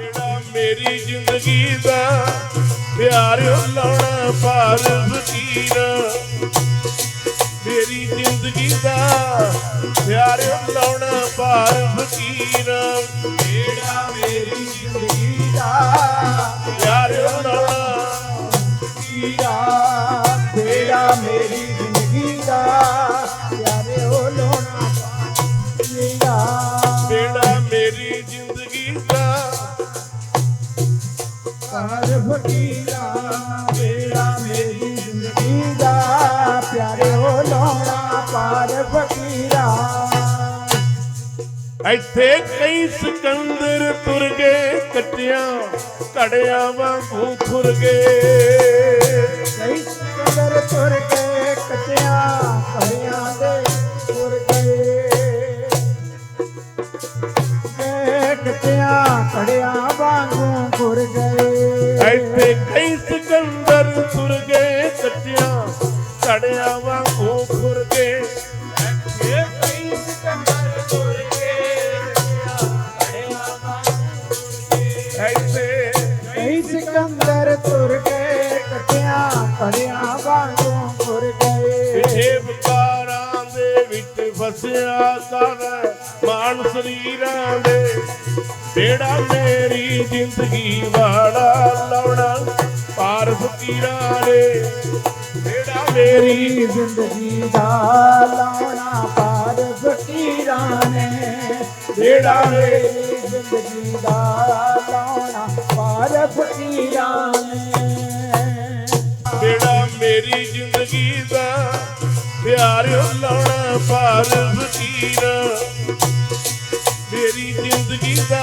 ਜਿਹੜਾ ਮੇਰੀ ਜ਼ਿੰਦਗੀ ਦਾ ਪਿਆਰਿਓ ਲਾਉਣਾ ਪਾਰ ਫਕੀਰ ਮੇਰੀ ਜ਼ਿੰਦਗੀ ਦਾ ਪਿਆਰਿਓ ਲਾਉਣਾ ਪਾਰ ਫਕੀਰ ਜਿਹੜਾ ਮੇਰੀ ਜ਼ਿੰਦਗੀ ਦਾ ਪਿਆਰਿਓ ਲਾਉਣਾ ਕੀਰਾ ਜਿਹੜਾ ਮੇਰੀ ਜ਼ਿੰਦਗੀ ਦਾ ਪਿਆਰੇ ਹੋ ਲੋਣਾ ਮੇਰਾ ਜਿਹੜਾ ਮੇਰੀ ਜ਼ਿੰਦਗੀ ਦਾ ਫਕੀਰਾ ਮੇਰੀ ਜ਼ਿੰਦਗੀ ਦਾ ਪਾਰ ਫਕੀਰਾ ਇੱਥੇ ਕਈ ਸਿਕੰਦਰ ਤੁਰ ਗਏ ਕੱਟਿਆਂ ਘੜਿਆਂ ਵਾਂਗੂ ਖੁਰ ਗਏ ਕਈ ਸਿਕੰਦਰ ਤੁਰ ਕੇ ਕੇ ਕਟਿਆਂ ਕੜਿਆਂ ਵਾਂਗੂ ਤੁਰ ਗਏ। ਇੱਥੇ ਕਈ ਸਿਕੰਦਰ ਤੁਰ ਗਏ ਕੱਟਿਆਂ ਘੜਿਆਂ ਵਾਂਗੂ ਖੁਰ ਗਏ। ਸਿਕੰਦਰ ਤੁਰ ਤੁਰ ਕੇ ਕਟਿਆਂ ਕੜਿਆਂ ਵਾਂਗੂ ਤੁਰ ਗਏ। ਵਿੱਚ ਫਸਿਆ ਮਾਨ ਸਰੀਰਾਂ ਦੇ। ਜਿਹੜਾ ਮੇਰੀ ਜ਼ਿੰਦਗੀ ਵਾਲਾ ਲਾਉਣਾ ਪਾਰ ਫਕੀਰਾਂ ਨੇ ਜਿਹੜਾ ਮੇਰੀ ਜ਼ਿੰਦਗੀ ਦਾ ਲਾਉਣਾ ਪਾਰ ਫਕੀਰਾਂ ਨੇ। ਜਿਹੜਾ ਮੇਰੀ ਜ਼ਿੰਦਗੀ ਦਾ ਲਾਉਣਾ ਪਾਰ ਫਕੀਰਾਂ ਨੇ। ਜਿਹੜਾ ਮੇਰੀ ਜ਼ਿੰਦਗੀ ਦਾ ਪਿਆਰ ਲਾਉਣਾ ਪਾਰ ਫਕੀਰ ਮੇਰੀ ਜ਼ਿੰਦਗੀ ਦਾ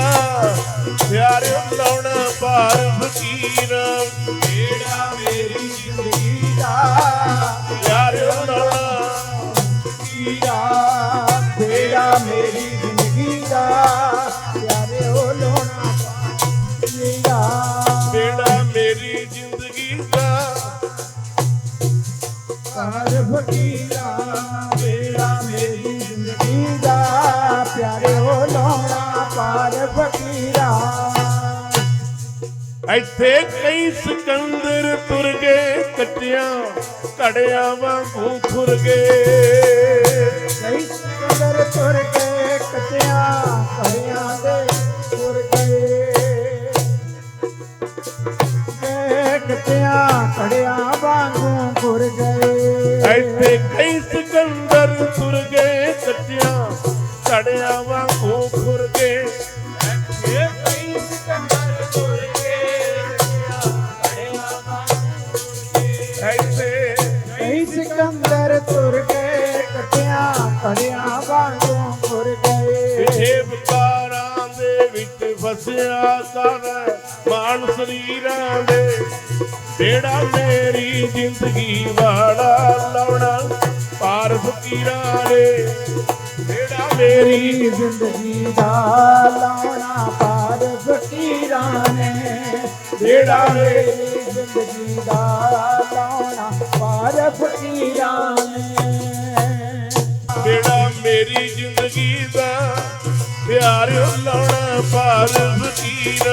ਪਿਆਰਿਓ ਲਾਉਣਾ ਪਾਰ ਫਕੀਰ ਜਿਹੜਾ ਮੇਰੀ ਜ਼ਿੰਦਗੀ ਦਾ ਪਿਆਰਿਓ ਲਾਉਣਾ। ਫਕੀਰਾ ਜਿਹੜਾ ਮੇਰੀ ਜ਼ਿੰਦਗੀ ਦਾ ਪਿਆਰੇ ਲੋਣਾ ਫਕੀਰਾ ਜਿਹੜਾ ਮੇਰੀ ਜ਼ਿੰਦਗੀ ਦਾ ਪਾਰ ਫਕੀਰਾ ਇੱਥੇ ਕਈ ਸਿਕੰਦਰ ਤੁਰ ਗਏ ਕੱਟਿਆਂ ਘੜਿਆਂ ਵਾਂਗੂ ਖੁਰ ਗਏ ਕਈ ਸਿਕੰਦਰ ਤੁਰ ਕੇ ਕਟਿਆਂ ਕੜਿਆਂ ਦੇ ਤੁਰ ਗਏ ਕੇ ਕਟਿਆਂ ਕੜਿਆਂ ਵਾਂਗੂ ਤੁਰ ਗਏ ਇੱਥੇ ਕਈ ਸਿਕੰਦਰ ਤੁਰ ਗਏ ਕੱਟਿਆਂ ਘੜਿਆਂ ਵਾਂਗੂ ਤੁਰ ਕੇ ਕਟਿਆਂ ਕੜਿਆਂ ਵਾਂਗੂ ਤੁਰ ਗਏ ਇਹ ਵਿਕਾਰਾਂ ਦੇ ਵਿੱਚ ਫਸਿਆ ਕਰ ਮਾਨ ਸਰੀਰਾਂ ਦੇ। ਜਿਹੜਾ ਮੇਰੀ ਜ਼ਿੰਦਗੀ ਵਾਲਾ ਲਾਉਣਾ ਪਾਰ ਫਕੀਰਾਂ ਨੇ ਜਿਹੜਾ ਮੇਰੀ ਜ਼ਿੰਦਗੀ ਦਾ ਲਾਉਣਾ ਪਾਰ ਫਕੀਰਾਂ ਨੇ ਜਿਹੜਾ ਮੇਰੀ ਜ਼ਿੰਦਗੀ ਦਾ ਫਕੀਰਾਂ ਜਿਹੜਾ ਮੇਰੀ ਜ਼ਿੰਦਗੀ ਦਾ ਪਿਆਰ ਲਾਉਣਾ ਪਾਰ ਫਕੀਰ